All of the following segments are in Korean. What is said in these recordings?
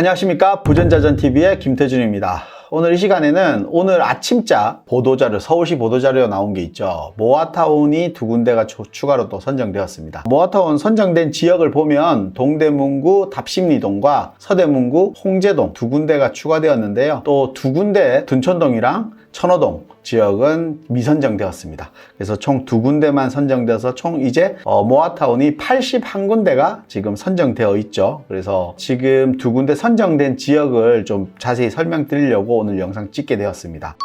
안녕하십니까 부전자전TV의 김태준입니다. 오늘 이 시간에는 오늘 아침자 보도자료, 서울시 보도자료 나온 게 있죠. 모아타운이 두 군데가 초- 추가로 또 선정되었습니다. 모아타운 선정된 지역을 보면 동대문구 답심리동과 서대문구 홍제동 두 군데가 추가되었는데요. 또 두 군데 둔촌동이랑 천호동 지역은 미선정되었습니다. 그래서 총 두 군데만 선정돼서 총 이제 어, 모아타운이 81군데가 지금 선정되어 있죠. 그래서 지금 두 군데 선정된 지역을 좀 자세히 설명드리려고 오늘 영상 찍게 되었습니다.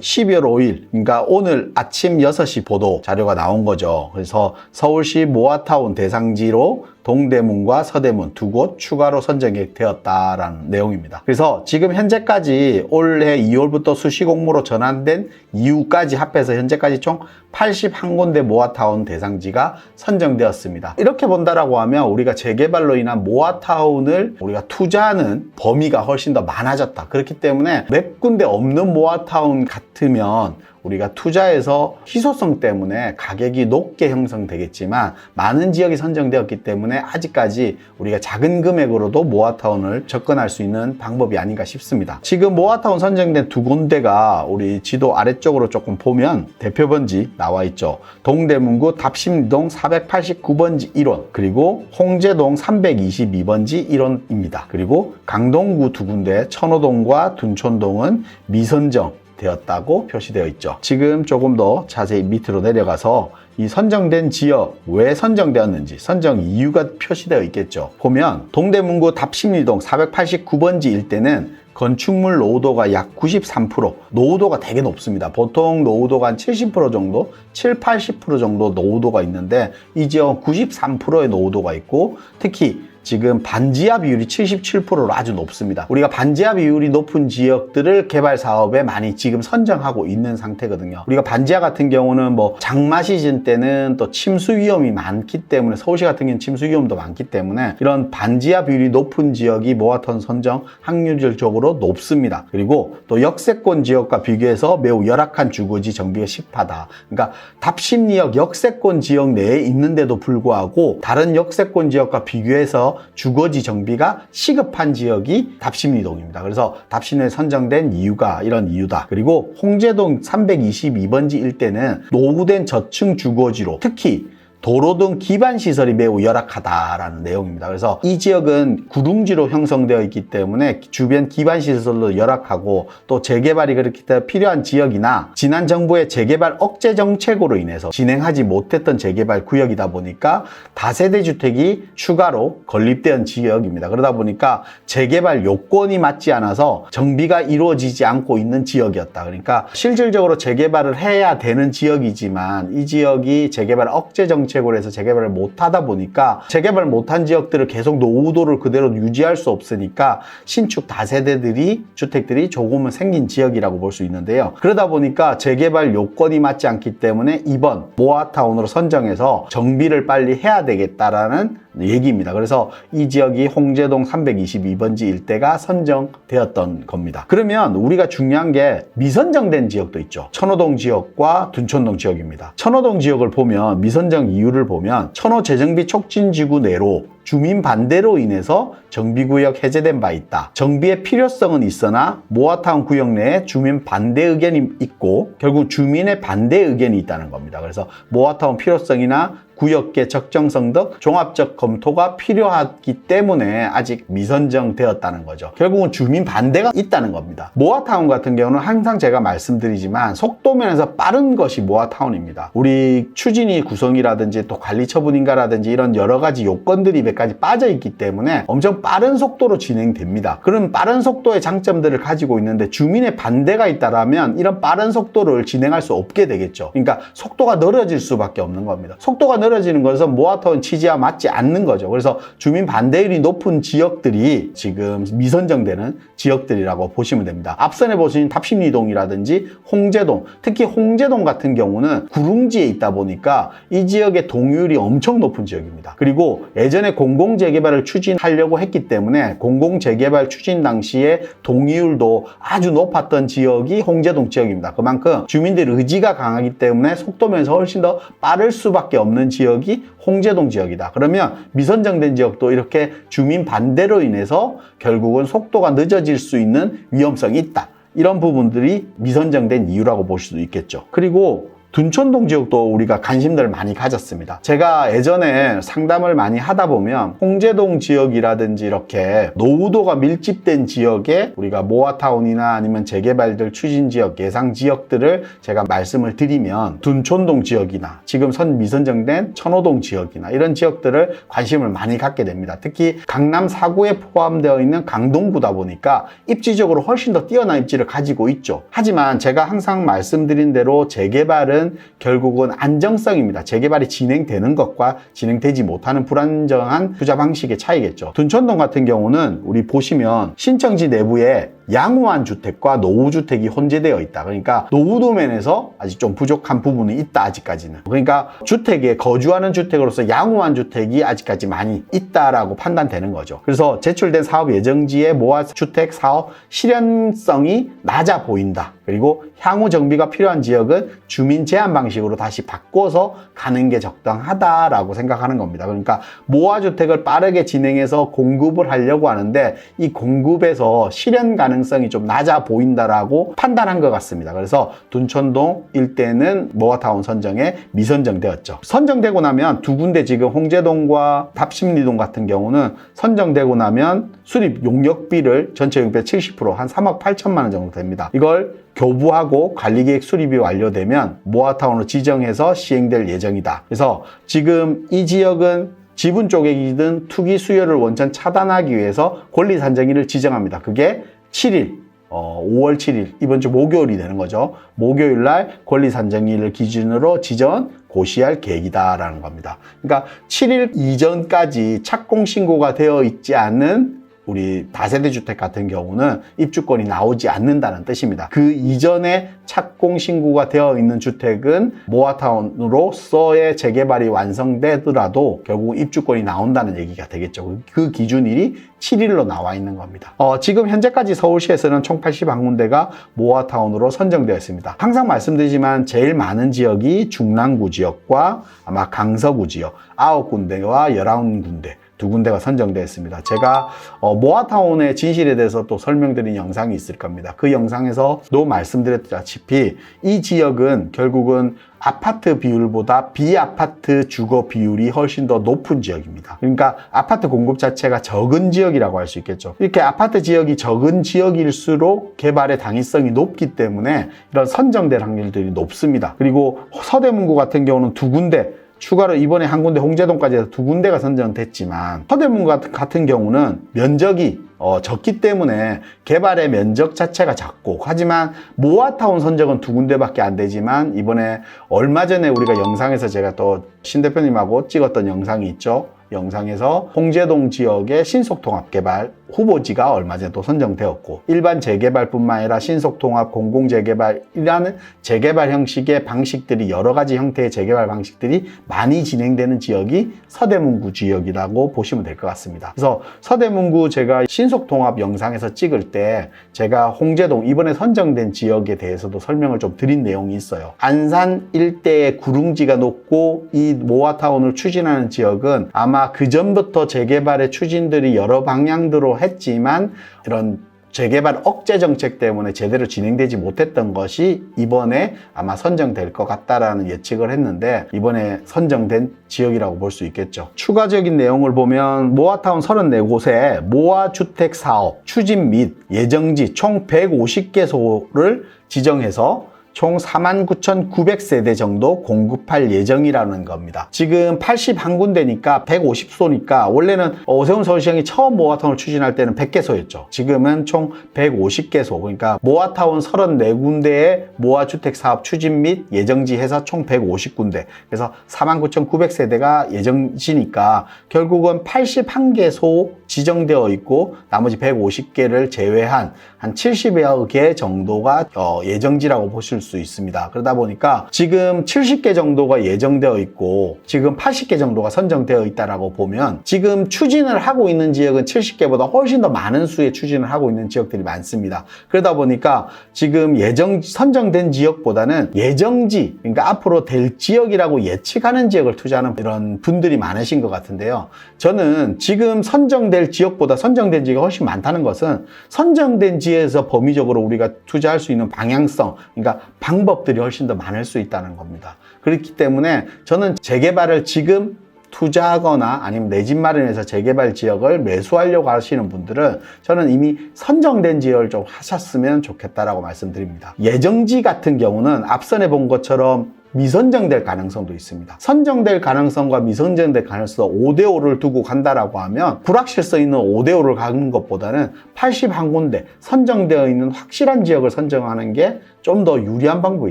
12월 5일, 그러니까 오늘 아침 6시 보도 자료가 나온 거죠. 그래서 서울시 모아타운 대상지로 동대문과 서대문 두 곳 추가로 선정이 되었다라는 내용입니다. 그래서 지금 현재까지 올해 2월부터 수시 공모로 전환된 이후까지 합해서 현재까지 총 81군데 모아타운 대상지가 선정되었습니다. 이렇게 본다라고 하면 우리가 재개발로 인한 모아타운을 우리가 투자하는 범위가 훨씬 더 많아졌다. 그렇기 때문에 몇 군데 없는 모아타운 같으면 우리가 투자해서 희소성 때문에 가격이 높게 형성되겠지만 많은 지역이 선정되었기 때문에 아직까지 우리가 작은 금액으로도 모아타운을 접근할 수 있는 방법이 아닌가 싶습니다. 지금 모아타운 선정된 두 군데가 우리 지도 아래쪽으로 조금 보면 대표 번지 나와 있죠. 동대문구 답심동 489번지 1원 그리고 홍제동 322번지 1원입니다. 그리고 강동구 두 군데 천호동과 둔촌동은 미선정 되었다고 표시되어 있죠. 지금 조금 더 자세히 밑으로 내려가서 이 선정된 지역 왜 선정되었는지 선정 이유가 표시되어 있겠죠. 보면 동대문구 답심리동 489번지 일대는 건축물 노후도가 약 93%, 노후도가 되게 높습니다. 보통 노후도가 한 70% 정도, 7, 80% 정도 노후도가 있는데 이 지역은 93%의 노후도가 있고 특히 지금 반지하 비율이 77%로 아주 높습니다. 우리가 반지하 비율이 높은 지역들을 개발 사업에 많이 지금 선정하고 있는 상태거든요. 우리가 반지하 같은 경우는 뭐 장마 시즌 때는 또 침수 위험이 많기 때문에 서울시 같은 경우는 침수 위험도 많기 때문에 이런 반지하 비율이 높은 지역이 모아타운 선정 확률적으로 높습니다. 그리고 또 역세권 지역과 비교해서 매우 열악한 주거지 정비가 쉽하다. 그러니까 답심리역 역세권 지역 내에 있는데도 불구하고 다른 역세권 지역과 비교해서 주거지 정비가 시급한 지역이 답심리동입니다. 그래서 답심리에 선정된 이유가 이런 이유다. 그리고 홍제동 322번지 일대는 노후된 저층 주거지로 특히 도로 등 기반 시설이 매우 열악하다라는 내용입니다. 그래서 이 지역은 구릉지로 형성되어 있기 때문에 주변 기반 시설도 열악하고 또 재개발이 그렇기 때문에 필요한 지역이나 지난 정부의 재개발 억제 정책으로 인해서 진행하지 못했던 재개발 구역이다 보니까 다세대 주택이 추가로 건립된 지역입니다. 그러다 보니까 재개발 요건이 맞지 않아서 정비가 이루어지지 않고 있는 지역이었다. 그러니까 실질적으로 재개발을 해야 되는 지역이지만 이 지역이 재개발 억제 정책 으로 해서 재개발을 못하다 보니까 재개발 못한 지역들을 계속 노후도를 그대로 유지할 수 없으니까 신축 다세대들이 주택들이 조금은 생긴 지역이라고 볼 수 있는데요. 그러다 보니까 재개발 요건이 맞지 않기 때문에 이번 모아타운으로 선정해서 정비를 빨리 해야 되겠다라는 얘기입니다. 그래서 이 지역이 홍제동 322번지 일대가 선정되었던 겁니다. 그러면 우리가 중요한 게 미선정된 지역도 있죠. 천호동 지역과 둔촌동 지역입니다. 천호동 지역을 보면 미선정 이유를 보면 천호 재정비 촉진 지구 내로 주민 반대로 인해서 정비구역 해제된 바 있다. 정비의 필요성은 있으나 모아타운 구역 내에 주민 반대 의견이 있고 결국 주민의 반대 의견이 있다는 겁니다. 그래서 모아타운 필요성이나 구역계 적정성 등 종합적 검토가 필요하기 때문에 아직 미선정되었다는 거죠. 결국은 주민 반대가 있다는 겁니다. 모아타운 같은 경우는 항상 제가 말씀드리지만 속도면에서 빠른 것이 모아타운입니다. 우리 추진위 구성이라든지 또 관리 처분인가라든지 이런 여러 가지 요건들이 몇 가지 빠져 있기 때문에 엄청 빠른 속도로 진행됩니다. 그런 빠른 속도의 장점들을 가지고 있는데 주민의 반대가 있다라면 이런 빠른 속도를 진행할 수 없게 되겠죠. 그러니까 속도가 늘어질 수밖에 없는 겁니다. 속도가 늘어지는 것은 모아타운 취지와 맞지 않는 거죠. 그래서 주민 반대율이 높은 지역들이 지금 미선정되는 지역들이라고 보시면 됩니다. 앞선에 보신 답심리동이라든지 홍제동, 특히 홍제동 같은 경우는 구릉지에 있다 보니까 이 지역의 동률이 엄청 높은 지역입니다. 그리고 예전에 공 공공 재개발을 추진하려고 했기 때문에 공공 재개발 추진 당시에 동의율도 아주 높았던 지역이 홍제동 지역입니다. 그만큼 주민들 의지가 강하기 때문에 속도면서 훨씬 더 빠를 수밖에 없는 지역이 홍제동 지역이다. 그러면 미선정된 지역도 이렇게 주민 반대로 인해서 결국은 속도가 늦어질 수 있는 위험성이 있다. 이런 부분들이 미선정된 이유라고 볼 수도 있겠죠. 그리고 둔촌동 지역도 우리가 관심들을 많이 가졌습니다. 제가 예전에 상담을 많이 하다 보면 홍제동 지역이라든지 이렇게 노후도가 밀집된 지역에 우리가 모아타운이나 아니면 재개발들 추진 지역, 예상 지역들을 제가 말씀을 드리면 둔촌동 지역이나 지금 선 미선정된 천호동 지역이나 이런 지역들을 관심을 많이 갖게 됩니다. 특히 강남 4구에 포함되어 있는 강동구다 보니까 입지적으로 훨씬 더 뛰어난 입지를 가지고 있죠. 하지만 제가 항상 말씀드린 대로 재개발은 결국은 안정성입니다. 재개발이 진행되는 것과 진행되지 못하는 불안정한 투자 방식의 차이겠죠. 둔촌동 같은 경우는 우리 보시면 신청지 내부에 양호한 주택과 노후주택이 혼재되어 있다. 그러니까 노후도면에서 아직 좀 부족한 부분이 있다, 아직까지는. 그러니까 주택에 거주하는 주택으로서 양호한 주택이 아직까지 많이 있다라고 판단되는 거죠. 그래서 제출된 사업 예정지의 모아 주택 사업 실현성이 낮아 보인다. 그리고 향후 정비가 필요한 지역은 주민 제한 방식으로 다시 바꿔서 가는 게 적당하다라고 생각하는 겁니다. 그러니까 모아 주택을 빠르게 진행해서 공급을 하려고 하는데 이 공급에서 실현 가능 성이 좀 낮아 보인다라고 판단한 것 같습니다. 그래서 둔촌동 일대는 모아타운 선정에 미선정되었죠. 선정되고 나면 두 군데 지금 홍제동과 답심리동 같은 경우는 선정되고 나면 수립 용역비를 전체 용역비 70%한 3억 8천만 원 정도 됩니다. 이걸 교부하고 관리계획 수립이 완료되면 모아타운으로 지정해서 시행될 예정이다. 그래서 지금 이 지역은 지분 쪼개기든 투기 수요를 원천 차단하기 위해서 권리 산정일을 지정합니다. 그게 7일, 어, 5월 7일, 이번 주 목요일이 되는 거죠. 목요일 날 권리 산정일을 기준으로 지정, 고시할 계획이다라는 겁니다. 그러니까 7일 이전까지 착공 신고가 되어 있지 않은 우리 다세대 주택 같은 경우는 입주권이 나오지 않는다는 뜻입니다. 그 이전에 착공 신고가 되어 있는 주택은 모아타운으로서의 재개발이 완성되더라도 결국 입주권이 나온다는 얘기가 되겠죠. 그 기준일이 7일로 나와 있는 겁니다. 어, 지금 현재까지 서울시에서는 총 81군데가 모아타운으로 선정되어 있습니다. 항상 말씀드리지만 제일 많은 지역이 중랑구 지역과 아마 강서구 지역 9군데와 19군데 두 군데가 선정되어 있습니다. 제가 어, 모아타운의 진실에 대해서 또 설명드린 영상이 있을 겁니다. 그 영상에서도 말씀드렸다시피 이 지역은 결국은 아파트 비율보다 비아파트 주거 비율이 훨씬 더 높은 지역입니다. 그러니까 아파트 공급 자체가 적은 지역이라고 할 수 있겠죠. 이렇게 아파트 지역이 적은 지역일수록 개발의 당위성이 높기 때문에 이런 선정될 확률들이 높습니다. 그리고 서대문구 같은 경우는 두 군데 추가로 이번에 한 군데 홍제동까지 해서 두 군데가 선정됐지만 서대문 같은, 같은 경우는 면적이 어, 적기 때문에 개발의 면적 자체가 작고 하지만 모아타운 선정은 두 군데밖에 안 되지만 이번에 얼마 전에 우리가 영상에서 제가 또 신 대표님하고 찍었던 영상이 있죠. 영상에서 홍제동 지역의 신속통합 개발 후보지가 얼마 전에 또 선정되었고 일반 재개발뿐만 아니라 신속통합 공공재개발이라는 재개발 형식의 방식들이 여러 가지 형태의 재개발 방식들이 많이 진행되는 지역이 서대문구 지역이라고 보시면 될 것 같습니다. 그래서 서대문구 제가 신속통합 영상에서 찍을 때 제가 홍제동 이번에 선정된 지역에 대해서도 설명을 좀 드린 내용이 있어요. 안산 일대의 구릉지가 높고 이 모아타운을 추진하는 지역은 아마 그 전부터 재개발의 추진들이 여러 방향으로 했지만 이런 재개발 억제 정책 때문에 제대로 진행되지 못했던 것이 이번에 아마 선정될 것 같다라는 예측을 했는데 이번에 선정된 지역이라고 볼 수 있겠죠. 추가적인 내용을 보면 모아타운 34곳에 모아주택 사업 추진 및 예정지 총 150개소를 지정해서 총 49,900세대 정도 공급할 예정이라는 겁니다. 지금 81군데니까 150소니까 원래는 오세훈 서울시장이 처음 모아타운을 추진할 때는 100개소였죠. 지금은 총 150개소 그러니까 모아타운 34군데의 모아주택 사업 추진 및 예정지 해서 총 150군데 그래서 49,900세대가 예정지니까 결국은 81개소 지정되어 있고 나머지 150개를 제외한 한 70여 개 정도가 어, 예정지라고 보실 있을 수 있습니다. 그러다 보니까 지금 70개 정도가 예정되어 있고 지금 80개 정도가 선정되어 있다라고 보면 지금 추진을 하고 있는 지역은 70개보다 훨씬 더 많은 수의 추진을 하고 있는 지역들이 많습니다. 그러다 보니까 지금 예정 선정된 지역보다는 예정지 그러니까 앞으로 될 지역이라고 예측하는 지역을 투자하는 이런 분들이 많으신 것 같은데요. 저는 지금 선정될 지역보다 선정된 지역이 훨씬 많다는 것은 선정된 지역에서 범위적으로 우리가 투자할 수 있는 방향성, 그러니까 방법들이 훨씬 더 많을 수 있다는 겁니다. 그렇기 때문에 저는 재개발을 지금 투자하거나 아니면 내 집 마련해서 재개발 지역을 매수하려고 하시는 분들은 저는 이미 선정된 지역을 좀 하셨으면 좋겠다라고 말씀드립니다. 예정지 같은 경우는 앞선에 본 것처럼 미선정될 가능성도 있습니다. 선정될 가능성과 미선정될 가능성 5대5를 두고 간다라고 하면 불확실성 있는 5대5를 가는 것보다는 81군데 선정되어 있는 확실한 지역을 선정하는 게 좀 더 유리한 방법이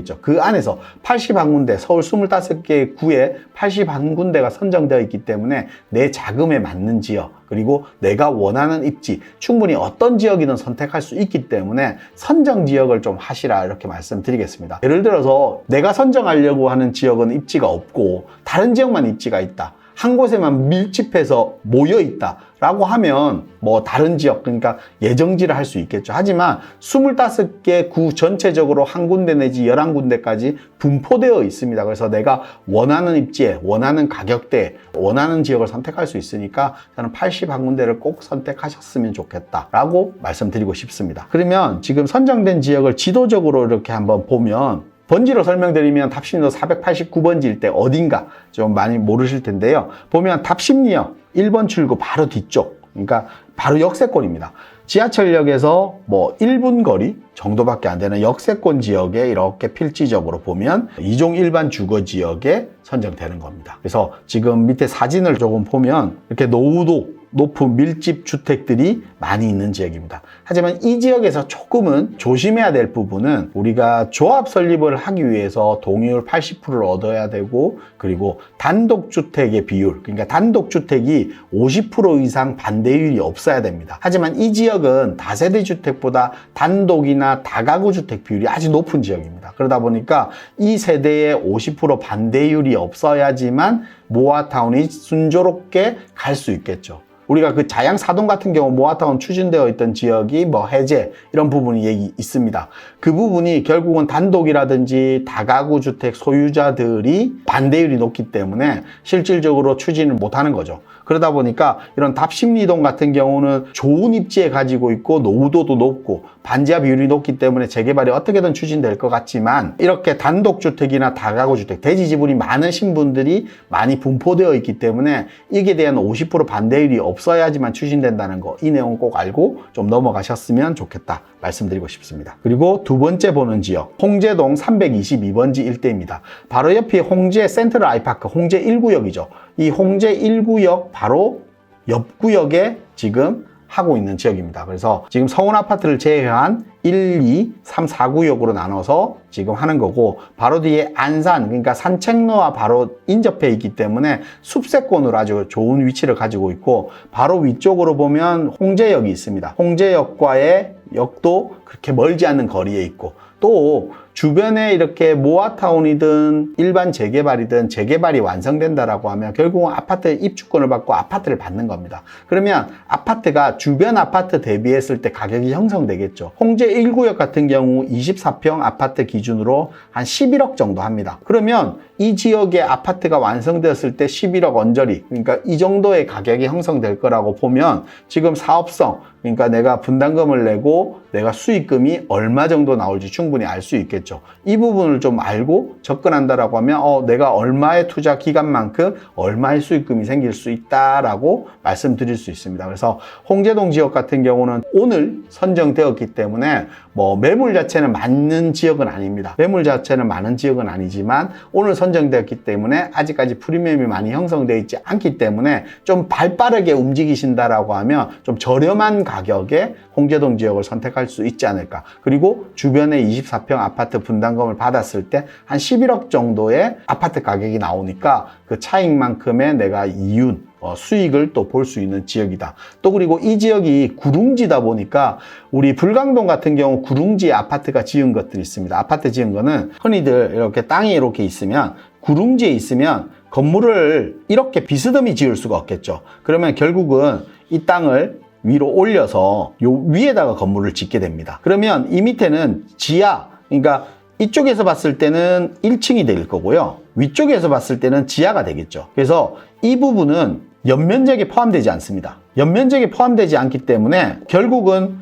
있죠. 그 안에서 81군데, 서울 25개 구에 81군데가 선정되어 있기 때문에 내 자금에 맞는 지역, 그리고 내가 원하는 입지, 충분히 어떤 지역이든 선택할 수 있기 때문에 선정 지역을 좀 하시라 이렇게 말씀드리겠습니다. 예를 들어서 내가 선정하려고 하는 지역은 입지가 없고 다른 지역만 입지가 있다. 한 곳에만 밀집해서 모여 있다. 라고 하면 뭐 다른 지역, 그러니까 예정지를 할 수 있겠죠. 하지만 25개 구 전체적으로 한 군데 내지 11군데까지 분포되어 있습니다. 그래서 내가 원하는 입지에, 원하는 가격대에, 원하는 지역을 선택할 수 있으니까 저는 81군데를 꼭 선택하셨으면 좋겠다라고 말씀드리고 싶습니다. 그러면 지금 선정된 지역을 지도적으로 이렇게 한번 보면 번지로 설명드리면 답심리도 489번지일 때 어딘가 좀 많이 모르실 텐데요. 보면 답심리역 1번 출구 바로 뒤쪽, 그러니까 바로 역세권입니다. 지하철역에서 뭐 1분 거리 정도밖에 안 되는 역세권 지역에 이렇게 필지적으로 보면 이종 일반 주거 지역에 선정되는 겁니다. 그래서 지금 밑에 사진을 조금 보면 이렇게 노후도 높은 밀집 주택들이 많이 있는 지역입니다. 하지만 이 지역에서 조금은 조심해야 될 부분은 우리가 조합 설립을 하기 위해서 동의율 80%를 얻어야 되고 그리고 단독 주택의 비율, 그러니까 단독 주택이 50% 이상 반대율이 없어야 됩니다. 하지만 이 지역은 다세대 주택보다 단독이나 다가구 주택 비율이 아주 높은 지역입니다. 그러다 보니까 이 세대의 50% 반대율이 없어야지만 모아타운이 순조롭게 갈 수 있겠죠. 우리가 그 자양 사동 같은 경우 모아타운 추진되어 있던 지역이 뭐 해제 이런 부분이 얘기 있습니다. 그 부분이 결국은 단독이라든지 다가구 주택 소유자들이 반대율이 높기 때문에 실질적으로 추진을 못하는 거죠. 그러다 보니까 이런 답심리동 같은 경우는 좋은 입지에 가지고 있고 노후도도 높고 반지하 비율이 높기 때문에 재개발이 어떻게든 추진될 것 같지만 이렇게 단독주택이나 다가구 주택, 대지 지분이 많으신 분들이 많이 분포되어 있기 때문에 이게 대한 50% 반대율이 없 어야지만 추진된다는 거 이 내용 꼭 알고 좀 넘어가셨으면 좋겠다 말씀드리고 싶습니다. 그리고 두 번째 보는 지역 홍제동 322번지 일대입니다. 바로 옆이 홍제 센트럴 아이파크 홍제 1구역이죠. 이 홍제 1구역 바로 옆 구역에 지금 하고 있는 지역입니다. 그래서 지금 서운 아파트를 제외한 1, 2, 3, 4구역으로 나눠서 지금 하는 거고 바로 뒤에 안산 그러니까 산책로와 바로 인접해 있기 때문에 숲세권으로 아주 좋은 위치를 가지고 있고 바로 위쪽으로 보면 홍제역이 있습니다. 홍제역과의 역도 그렇게 멀지 않는 거리에 있고 또 주변에 이렇게 모아타운이든 일반 재개발이든 재개발이 완성된다라고 하면 결국은 아파트 입주권을 받고 아파트를 받는 겁니다. 그러면 아파트가 주변 아파트 대비했을 때 가격이 형성되겠죠. 홍제 1구역 같은 경우 24평 아파트 기준으로 한 11억 정도 합니다. 그러면 이 지역의 아파트가 완성되었을 때 11억 언저리, 그러니까 이 정도의 가격이 형성될 거라고 보면 지금 사업성, 그러니까 내가 분담금을 내고 내가 수익금이 얼마 정도 나올지 충분히 알 수 있겠죠. 이 부분을 좀 알고 접근한다라고 하면 어, 내가 얼마의 투자 기간만큼 얼마의 수익금이 생길 수 있다라고 말씀드릴 수 있습니다. 그래서 홍제동 지역 같은 경우는 오늘 선정되었기 때문에 뭐 매물 자체는 많은 지역은 아닙니다. 매물 자체는 많은 지역은 아니지만 오늘 선정되었기 때문에 아직까지 프리미엄이 많이 형성되어 있지 않기 때문에 좀 발빠르게 움직이신다라고 하면 좀 저렴한 가격에 홍제동 지역을 선택할 수 있지 않을까. 그리고 주변에 24평 아파트 아파트 분담금을 받았을 때 한 11억 정도의 아파트 가격이 나오니까 그 차익만큼의 내가 이윤, 어, 수익을 또 볼 수 있는 지역이다. 또 그리고 이 지역이 구릉지다 보니까 우리 불광동 같은 경우 구릉지에 아파트가 지은 것들이 있습니다. 아파트 지은 거는 흔히들 이렇게 땅이 이렇게 있으면 구릉지에 있으면 건물을 이렇게 비스듬히 지을 수가 없겠죠. 그러면 결국은 이 땅을 위로 올려서 요 위에다가 건물을 짓게 됩니다. 그러면 이 밑에는 지하, 그러니까 이쪽에서 봤을 때는 1층이 될 거고요. 위쪽에서 봤을 때는 지하가 되겠죠. 그래서 이 부분은 연면적에 포함되지 않습니다. 연면적에 포함되지 않기 때문에 결국은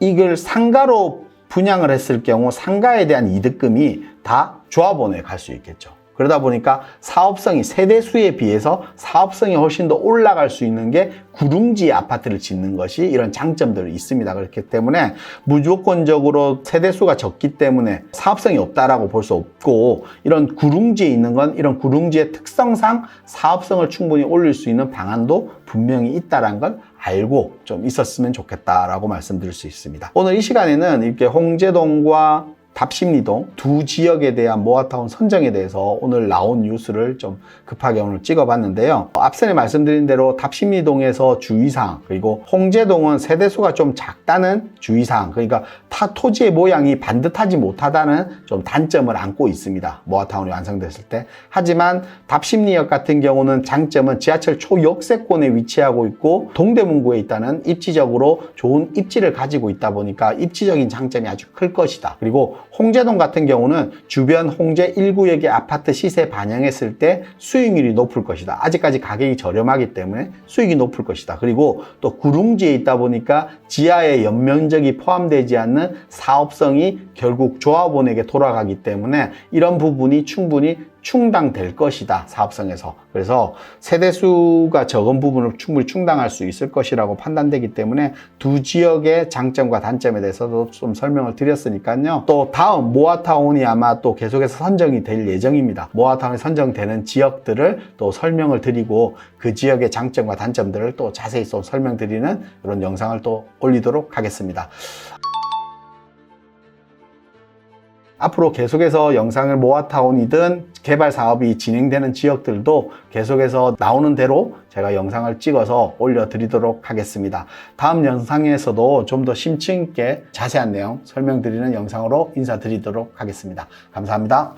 이걸 상가로 분양을 했을 경우 상가에 대한 이득금이 다 조합원에 갈 수 있겠죠. 그러다 보니까 사업성이 세대수에 비해서 사업성이 훨씬 더 올라갈 수 있는 게 구릉지 아파트를 짓는 것이 이런 장점들이 있습니다. 그렇기 때문에 무조건적으로 세대수가 적기 때문에 사업성이 없다라고 볼 수 없고 이런 구릉지에 있는 건 이런 구릉지의 특성상 사업성을 충분히 올릴 수 있는 방안도 분명히 있다라는 걸 알고 좀 있었으면 좋겠다라고 말씀드릴 수 있습니다. 오늘 이 시간에는 이렇게 홍제동과 답심리동 두 지역에 대한 모아타운 선정에 대해서 오늘 나온 뉴스를 좀 급하게 오늘 찍어봤는데요. 앞선에 말씀드린 대로 답심리동에서 주의사항 그리고 홍제동은 세대수가 좀 작다는 주의사항 그러니까 타 토지의 모양이 반듯하지 못하다는 좀 단점을 안고 있습니다. 모아타운이 완성됐을 때 하지만 답심리역 같은 경우는 장점은 지하철 초역세권에 위치하고 있고 동대문구에 있다는 입지적으로 좋은 입지를 가지고 있다 보니까 입지적인 장점이 아주 클 것이다. 그리고 홍제동 같은 경우는 주변 홍제 1구역의 아파트 시세 반영했을 때 수익률이 높을 것이다. 아직까지 가격이 저렴하기 때문에 수익이 높을 것이다. 그리고 또 구릉지에 있다 보니까 지하의 연면적이 포함되지 않는 사업성이 결국 조합원에게 돌아가기 때문에 이런 부분이 충분히 충당될 것이다 사업성에서. 그래서 세대수가 적은 부분을 충분히 충당할 수 있을 것이라고 판단되기 때문에 두 지역의 장점과 단점에 대해서도 좀 설명을 드렸으니까요. 또 다음 모아타운이 아마 또 계속해서 선정이 될 예정입니다. 모아타운이 선정되는 지역들을 또 설명을 드리고 그 지역의 장점과 단점들을 또 자세히 또 설명드리는 그런 영상을 또 올리도록 하겠습니다 앞으로 계속해서 영상을 모아타운이든 개발 사업이 진행되는 지역들도 계속해서 나오는 대로 제가 영상을 찍어서 올려드리도록 하겠습니다. 다음 영상에서도 좀 더 심층 있게 자세한 내용 설명드리는 영상으로 인사드리도록 하겠습니다. 감사합니다.